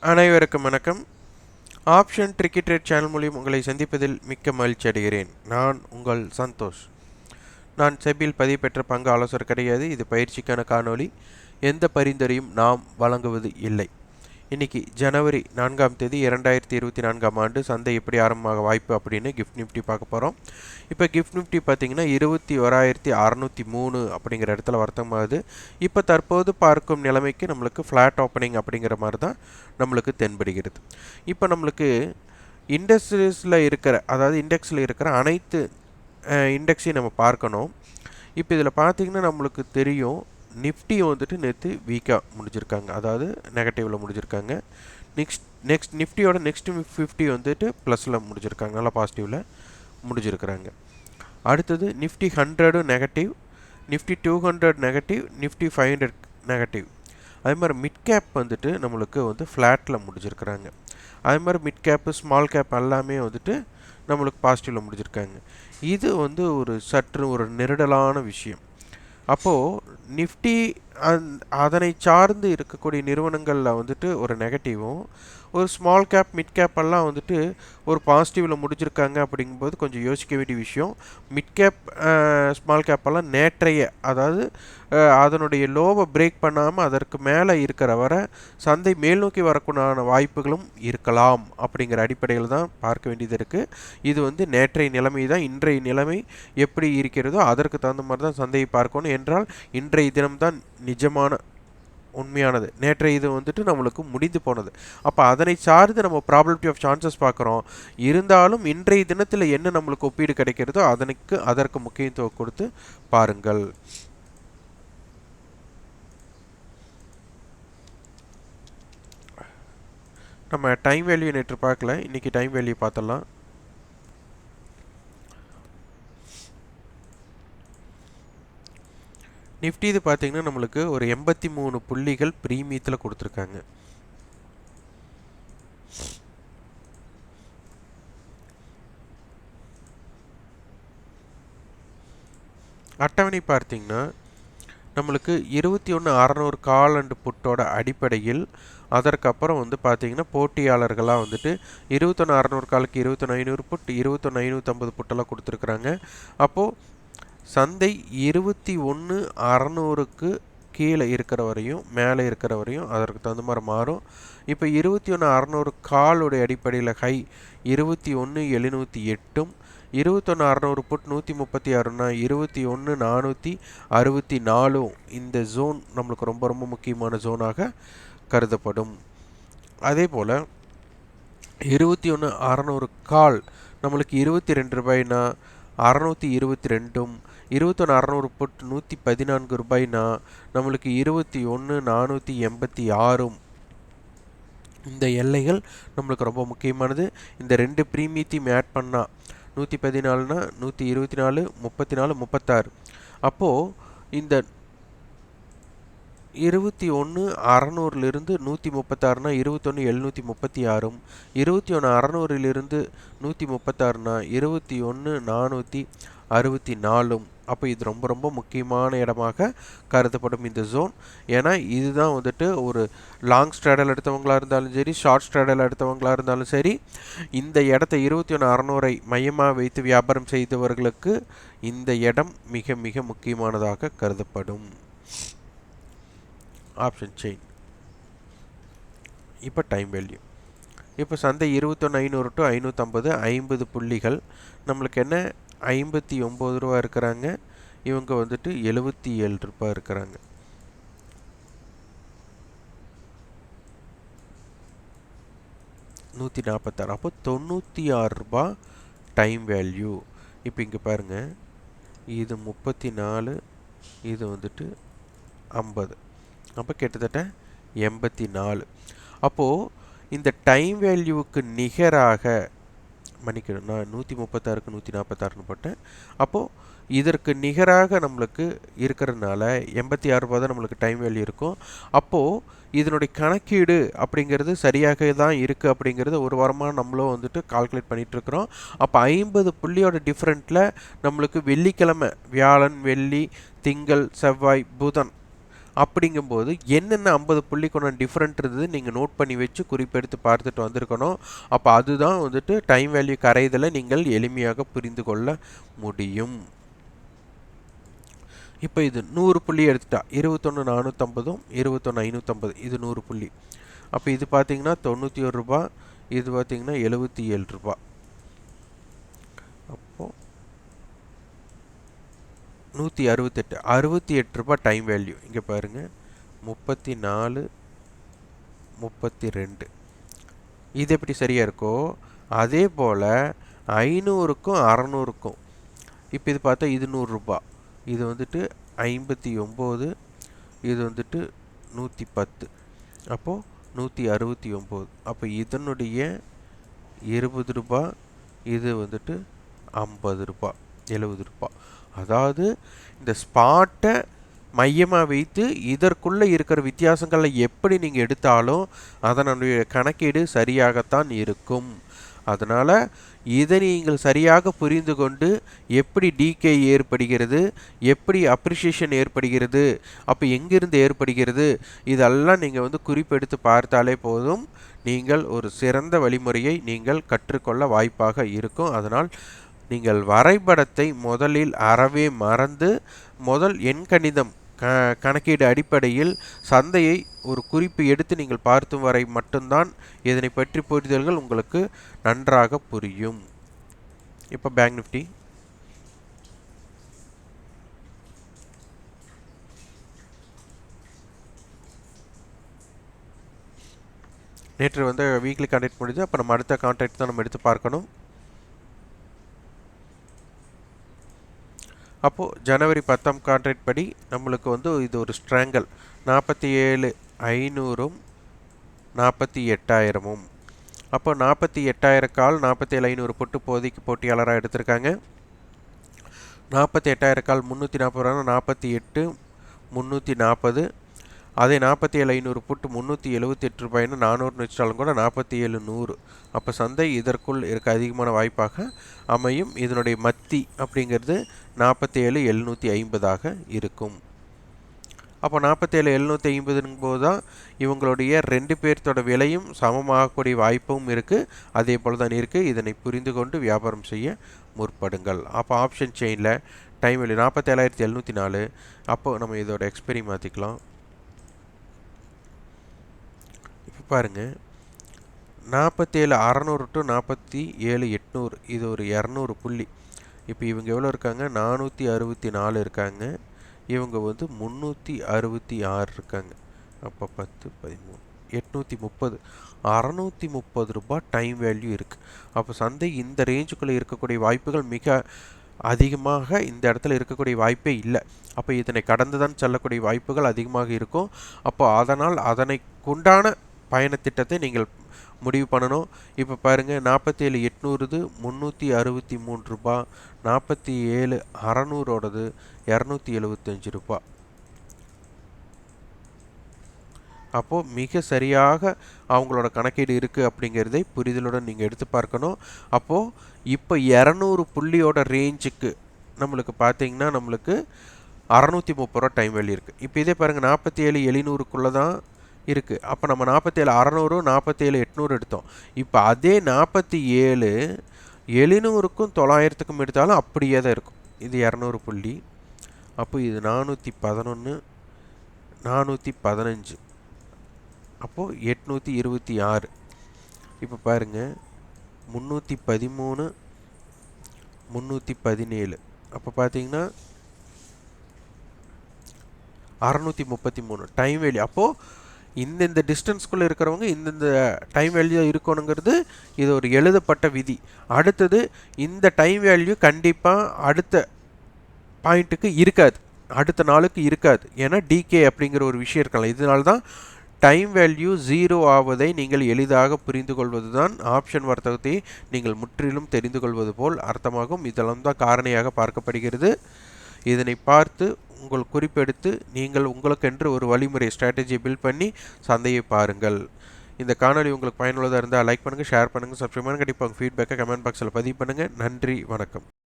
அனைவருக்கும் வணக்கம். Option ட்ரிக்கெட் channel மூலியம் உங்களை சந்திப்பதில் மிக்க மகிழ்ச்சி அடைகிறேன். நான் உங்கள் சந்தோஷ். நான் செபியில் பதிவு பெற்ற பங்கு ஆலோசகர் கிடையாது. இது பயிற்சிக்கான காணொளி. எந்த பரிந்துரையும் நாம் வழங்குவது இல்லை. இன்னைக்கு ஜனவரி நான்காம் தேதி இரண்டாயிரத்தி இருபத்தி நான்காம் ஆண்டு சந்தை எப்படி ஆரம்பமாக வாய்ப்பு அப்படின்னு கிஃப்ட் நிஃப்டி பார்க்க போகிறோம் இப்போ கிஃப்ட் நிஃப்டி பார்த்திங்கன்னா இருபத்தி ஓராயிரத்தி அறநூற்றி மூணு அப்படிங்கிற இடத்துல வருத்தமாகுது. இப்போ தற்போது பார்க்கும் நிலைமைக்கு நம்மளுக்கு ஃப்ளாட் ஓப்பனிங் அப்படிங்கிற மாதிரி தான் நம்மளுக்கு தென்படுகிறது. இப்போ நம்மளுக்கு இண்டஸ்ட்ரீஸில் இருக்கிற அதாவது இண்டெக்ஸில் இருக்கிற அனைத்து இண்டெக்ஸையும் நம்ம பார்க்கணும். இப்போ இதில் பார்த்தீங்கன்னா நம்மளுக்கு தெரியும் நிஃப்டி வந்துட்டு நேற்று வீக்காக முடிஞ்சிருக்காங்க. அதாவது நெகட்டிவில் முடிஞ்சிருக்காங்க. நெக்ஸ்ட் நெக்ஸ்ட் நிஃப்டியோட நெக்ஸ்ட் ஃபிஃப்டி வந்துட்டு ப்ளஸில் முடிஞ்சிருக்காங்க. நல்லா பாசிட்டிவில் முடிஞ்சிருக்கிறாங்க. அடுத்தது Nifty ஹண்ட்ரடும் negative Nifty two hundred negative Nifty five hundred negative அதே மாதிரி மிட் கேப் வந்துட்டு நம்மளுக்கு வந்து ஃப்ளாட்டில் முடிஞ்சிருக்கிறாங்க. அதே மாதிரி மிட் கேப்பு ஸ்மால் கேப் எல்லாமே வந்துட்டு நம்மளுக்கு பாசிட்டிவில் முடிஞ்சிருக்காங்க. இது வந்து ஒரு சற்று ஒரு நெருடலான விஷயம். அப்போது நிஃப்டி அதனை சார்ந்து இருக்கக்கூடிய நிறுவனங்களில் வந்துட்டு ஒரு நெகட்டிவும் ஒரு ஸ்மால் கேப் மிட் கேப் எல்லாம் வந்துட்டு ஒரு பாசிட்டிவில் முடிஞ்சிருக்காங்க அப்படிங்கும்போது கொஞ்சம் யோசிக்க வேண்டிய விஷயம். மிட் கேப் ஸ்மால் கேப்பெல்லாம் நேற்றைய அதாவது அதனுடைய லோவை பிரேக் பண்ணாமல் அதற்கு மேலே இருக்கிற வர சந்தை மேல் நோக்கி வரக்கூடான வாய்ப்புகளும் இருக்கலாம் அப்படிங்கிற அடிப்படையில் தான் பார்க்க வேண்டியது இருக்குது இது வந்து நேற்றைய நிலைமை தான் இன்றைய நிலைமை எப்படி இருக்கிறதோ அதற்கு தகுந்த மாதிரி தான் சந்தையை பார்க்கணும் என்றால் இன்றைய தினம்தான் நிஜமான உண்மையானது. நேற்றைய இது வந்துட்டு நம்மளுக்கு முடிந்து போனது. அப்போ அதனை சார்ந்து நம்ம ப்ராபபிலிட்டி ஆஃப் சான்சஸ் பார்க்குறோம். இருந்தாலும் இன்றைய தினத்தில் என்ன நம்மளுக்கு ஒப்பீடு கிடைக்கிறதோ அதனுக்கு அதற்கு முக்கியத்துவம் கொடுத்து பாருங்கள். நம்ம டைம் வேல்யூ நேற்று பார்க்கல. இன்றைக்கி டைம் வேல்யூ பார்த்துடலாம். நிஃப்டி இது பார்த்திங்கன்னா நம்மளுக்கு ஒரு எண்பத்தி மூணு புள்ளிகள் ப்ரீமியத்தில் கொடுத்துருக்காங்க. அட்டவணை பார்த்திங்கன்னா நம்மளுக்கு இருபத்தி ஒன்று அறநூறு கால் அண்டு புட்டோட அடிப்படையில் அதற்கப்புறம் வந்து பார்த்திங்கன்னா போட்டியாளர்களாக வந்துட்டு இருபத்தொன்று அறநூறு காலுக்கு இருபத்தொன்று ஐநூறு புட் இருபத்தொன்று ஐநூற்றம்பது புட்டெல்லாம் கொடுத்துருக்குறாங்க. அப்போது சந்தை இருபத்தி ஒன்று அறநூறுக்கு கீழே இருக்கிற வரையும் மேலே இருக்கிற வரையும் அதற்கு தகுந்த மாதிரி மாறும். இப்போ இருபத்தி ஒன்று அறநூறு காலுடைய அடிப்படையில் ஹை இருபத்தி ஒன்று எழுநூற்றி எட்டும் இருபத்தொன்று அறநூறு புட் நூற்றி முப்பத்தி ஆறுனா இருபத்தி ஒன்று நானூற்றி அறுபத்தி நாலும் இந்த ஜோன் நம்மளுக்கு ரொம்ப ரொம்ப முக்கியமான ஜோனாக கருதப்படும். அதே போல் இருபத்தி ஒன்று அறநூறு கால் நம்மளுக்கு இருபத்தி ரெண்டு ரூபாய்னா அறநூற்றி இருபத்தி ரெண்டும் இருபத்தொன்று அறநூறு புட் நூற்றி பதினான்கு ரூபாய்னா நம்மளுக்கு இருபத்தி ஒன்று நானூற்றி எண்பத்தி ஆறும். இந்த எல்லைகள் நம்மளுக்கு ரொம்ப முக்கியமானது. இந்த ரெண்டு ப்ரீமியத்தையும் ஆட் பண்ணால் நூற்றி பதினாலுனா நூற்றி இருபத்தி நாலு முப்பத்தி நாலு முப்பத்தாறு. அப்போது இந்த இருபத்தி ஒன்று அறநூறுலேருந்து நூற்றி முப்பத்தாறுனா இருபத்தொன்று எழுநூற்றி முப்பத்தி ஆறும். இருபத்தி ஒன்று அறநூறிலிருந்து நூற்றி முப்பத்தாறுனா இருபத்தி ஒன்று நானூற்றி அறுபத்தி நாலும். அப்போ இது ரொம்ப ரொம்ப முக்கியமான இடமாக கருதப்படும் இந்த ஜோன் ஏன்னா இதுதான் வந்துட்டு ஒரு லாங் ஸ்ட்ராடல் எடுத்தவங்களாக இருந்தாலும் சரி ஷார்ட் ஸ்ட்ராடல் எடுத்தவங்களாக இருந்தாலும் சரி இந்த இடத்த இருபத்தி ஒன்று அறநூறை மையமாக வைத்து வியாபாரம் செய்தவர்களுக்கு இந்த இடம் மிக மிக முக்கியமானதாக கருதப்படும். ஆப்ஷன் செயின் இப்போ டைம் வேல்யூ இப்போ சந்தை இருபத்தொன்று ஐநூறு டு ஐநூற்றம்பது ஐம்பது புள்ளிகள். நம்மளுக்கு என்ன? ஐம்பத்தி ஒம்பது ரூபா இருக்கிறாங்க. இவங்க வந்துட்டு எழுபத்தி ஏழு ரூபா இருக்கிறாங்க. நூற்றி நாற்பத்தாறு அப்போ தொண்ணூற்றி ஆறு ரூபா டைம் வேல்யூ இப்போ இங்கே பாருங்கள் இது முப்பத்தி நாலு இது வந்துட்டு ஐம்பது. அப்போ கிட்டத்தட்ட எண்பத்தி நாலு அப்போது இந்த டைம் வேல்யூவுக்கு நிகராக மன்னிக்கணும். நான் நூற்றி முப்பத்தாறுக்கு நூற்றி நாற்பத்தாறுன்னு போட்டேன். அப்போது இதற்கு நிகராக நம்மளுக்கு இருக்கிறதுனால எண்பத்தி ஆறு ரூபா தான் நம்மளுக்கு டைம் வேல்யூ இருக்கும். அப்போது இதனுடைய கணக்கீடு அப்படிங்கிறது சரியாக தான் இருக்குது அப்படிங்கிறது ஒரு வாரமாக நம்மளும் வந்துட்டு கால்குலேட் பண்ணிகிட்ருக்குறோம் அப்போ ஐம்பது புள்ளியோட டிஃப்ரெண்ட்டில் நம்மளுக்கு வெள்ளிக்கிழமை வியாழன் வெள்ளி திங்கள் செவ்வாய் புதன் அப்படிங்கும்போது என்னென்ன ஐம்பது புள்ளி கொண்ட டிஃப்ரெண்ட் இருந்தது நீங்கள் நோட் பண்ணி வச்சு குறிப்பெடுத்து பார்த்துட்டு வந்திருக்கணும். அப்போ அதுதான் வந்துட்டு டைம் வேல்யூ கரைதலை நீங்கள் எளிமையாக புரிந்து கொள்ள முடியும். இப்போ இது நூறு புள்ளி எடுத்துட்டா இருபத்தொன்று நானூற்றம்பதும் இருபத்தொன்று ஐநூற்றம்பது இது நூறு புள்ளி. அப்போ இது பார்த்தீங்கன்னா தொண்ணூற்றி ஒரு ரூபா இது பார்த்தீங்கன்னா எழுபத்தி ஏழு ரூபா. அப்போது நூற்றி அறுபத்தெட்டு அறுபத்தி எட்டு ரூபா டைம் வேல்யூ இங்கே பாருங்கள் முப்பத்தி நாலு முப்பத்தி ரெண்டு இது எப்படி சரியாக இருக்கோ அதே போல் ஐநூறுக்கும் அறநூறுக்கும். இப்போ இது பார்த்தா இது நூறுரூபா இது வந்துட்டு ஐம்பத்தி ஒம்பது இது வந்துட்டு நூற்றி பத்து. அப்போது நூற்றி அறுபத்தி ஒம்பது. அப்போ இதனுடைய இருபது ரூபா இது வந்துட்டு ஐம்பது ரூபா எழுபது அதாவது இந்த ஸ்பாட்டை மையமாக வைத்து இதற்குள்ளே இருக்கிற வித்தியாசங்களை எப்படி நீங்கள் எடுத்தாலும் அதனுடைய கணக்கீடு சரியாகத்தான் இருக்கும். அதனால் இதை நீங்கள் சரியாக புரிந்து கொண்டு எப்படி டிகே ஏற்படுகிறது எப்படி அப்ரிஷியேஷன் ஏற்படுகிறது அப்போ எங்கிருந்து ஏற்படுகிறது இதெல்லாம் நீங்கள் வந்து குறிப்பெடுத்து பார்த்தாலே போதும். நீங்கள் ஒரு சிறந்த வழிமுறையை நீங்கள் கற்றுக்கொள்ள வாய்ப்பாக இருக்கும். அதனால் நீங்கள் வரைபடத்தை முதலில் அறவே மறந்து முதல் எண்கணிதம் க கணக்கீடு அடிப்படையில் சந்தையை ஒரு குறிப்பு எடுத்து நீங்கள் பார்த்தும் வரை மட்டும்தான் இதனை பற்றி புரிதல்கள் உங்களுக்கு நன்றாக புரியும். இப்போ பேங்க் நிஃப்டி நேற்று வந்து வீக்லி கான்டாக்ட் முடிஞ்சு அப்போ நம்ம அடுத்த கான்டாக்ட் தான் நம்ம எடுத்து பார்க்கணும். அப்போது ஜனவரி பத்தாம் கான்ட்ராக்ட் படி நம்மளுக்கு வந்து இது ஒரு ஸ்ட்ராங்கல் நாற்பத்தி ஏழு ஐநூறும் நாற்பத்தி எட்டாயிரமும். அப்போ நாற்பத்தி எட்டாயிரம் கால் நாற்பத்தி ஏழு ஐநூறு போட்டு போதைக்கு போட்டியாளராக எடுத்திருக்காங்க. நாற்பத்தி எட்டாயிரம் கால் முந்நூற்றி நாற்பது ரூபா நாற்பத்தி எட்டு முந்நூற்றி நாற்பது. அதே நாற்பத்தி ஏழு ஐநூறு புட்டு முந்நூற்றி எழுபத்தி எட்டு ரூபாய்னு நானூறுனு வச்சிட்டாலும் கூட நாற்பத்தி ஏழு நூறு. அப்போ சந்தை இதற்குள் இருக்க அதிகமான வாய்ப்பாக அமையும். இதனுடைய மத்தி அப்படிங்கிறது நாற்பத்தி ஏழு எழுநூற்றி ஐம்பதாக இருக்கும். அப்போ நாற்பத்தேழு எழுநூற்றி ஐம்பதுங்கும் போது தான் இவங்களுடைய ரெண்டு பேர்த்தோட விலையும் சமமாகக்கூடிய வாய்ப்பும் இருக்குது அதே போல் தான் இருக்குது இதனை புரிந்து கொண்டு வியாபாரம் செய்ய முற்படுங்கள். அப்போ ஆப்ஷன் செயினில் டைம் வேல்யூ நாற்பத்தேழாயிரத்தி எழுநூற்றி நாலு. அப்போது நம்ம இதோட எக்ஸ்பெரி மாற்றிக்கலாம் இப்போ பாருங்கள் நாற்பத்தேழு அறநூறு டு நாற்பத்தி ஏழு எட்நூறு. இது ஒரு இரநூறு புள்ளி. இப்போ இவங்க எவ்வளோ இருக்காங்க? நானூற்றி அறுபத்தி நாலு இருக்காங்க. இவங்க வந்து முந்நூற்றி அறுபத்தி ஆறு இருக்காங்க. அப்போ பத்து பதிமூணு எட்நூற்றி முப்பது. அறநூற்றி முப்பது ரூபாய் டைம் வேல்யூ இருக்குது அப்போ சந்தை இந்த ரேஞ்சுக்குள்ளே இருக்கக்கூடிய வாய்ப்புகள் மிக அதிகமாக இந்த இடத்துல இருக்கக்கூடிய வாய்ப்பே இல்லை. அப்போ இதனை கடந்து தான் செல்லக்கூடிய வாய்ப்புகள் அதிகமாக இருக்கும். அப்போ அதனால் அதனை கொண்டான பயணத்திட்டத்தை நீங்கள் முடிவு பண்ணணும். இப்போ பாருங்கள் நாற்பத்தி ஏழு எட்நூறுது முந்நூற்றி அறுபத்தி மூணு ரூபா நாற்பத்தி ஏழு அறநூறோடது இரநூத்தி எழுபத்தஞ்சு ரூபா. அப்போது மிக சரியாக அவங்களோட கணக்கீடு இருக்குது அப்படிங்கிறதை புரிதலுடன் நீங்கள் எடுத்து பார்க்கணும். அப்போது இப்போ இரநூறு புள்ளியோட ரேஞ்சுக்கு நம்மளுக்கு பார்த்தீங்கன்னா நம்மளுக்கு அறநூற்றி முப்பது ரூபா டைம் வேல்யூ இருக்குது இப்போ இதே பாருங்கள் நாற்பத்தி ஏழு எழுநூறுக்குள்ளே தான் இருக்குது அப்போ நம்ம நாற்பத்தேழு அறநூறு நாற்பத்தேழு எட்நூறு எடுத்தோம். இப்போ அதே நாற்பத்தி ஏழு எழுநூறுக்கும் தொள்ளாயிரத்துக்கும் எடுத்தாலும் அப்படியே தான் இருக்கும். இது இரநூறு புள்ளி. அப்போ இது நானூற்றி பதினொன்று நானூற்றி பதினஞ்சு. அப்போது எட்நூற்றி இருபத்தி ஆறு. இப்போ பாருங்கள் முந்நூற்றி பதிமூணு முந்நூற்றி பதினேழு. அப்போ பார்த்தீங்கன்னா அறநூற்றி முப்பத்தி மூணு. டைம் வேலி அப்போது இந்தந்த டிஸ்டன்ஸ்குள்ளே இருக்கிறவங்க இந்தந்த டைம் வேல்யூ இருக்கணுங்கிறது இது ஒரு எழுதப்பட்ட விதி. அடுத்தது இந்த டைம் வேல்யூ கண்டிப்பாக அடுத்த பாயிண்ட்டுக்கு இருக்காது. அடுத்த நாளுக்கு இருக்காது. ஏன்னா டிகே அப்படிங்கிற ஒரு விஷயம் இருக்கலாம். இதனால தான் டைம் வேல்யூ ஜீரோ ஆவதை நீங்கள் எளிதாக புரிந்து கொள்வது தான் ஆப்ஷன் வர்த்தகத்தை நீங்கள் முற்றிலும் தெரிந்து கொள்வது போல் அர்த்தமாகும். இதெல்லாம் தான் காரணியாக பார்க்கப்படுகிறது. இதனை பார்த்து உங்கள் குறிப்பெடுத்து நீங்கள் உங்களுக்கென்று ஒரு வழிமுறை ஸ்ட்ராட்டஜியை பில்ட் பண்ணி சந்தையை பாருங்கள். இந்த காணொலி உங்களுக்கு பயனுள்ளதாக இருந்தால் லைக் பண்ணுங்கள் ஷேர் பண்ணுங்கள் சப்ஸ்கிரைப் பண்ணுங்கள் கண்டிப்பாக ஃபீட்பேக்கை கமெண்ட் பாக்ஸில் பதிவு பண்ணுங்கள் நன்றி வணக்கம்.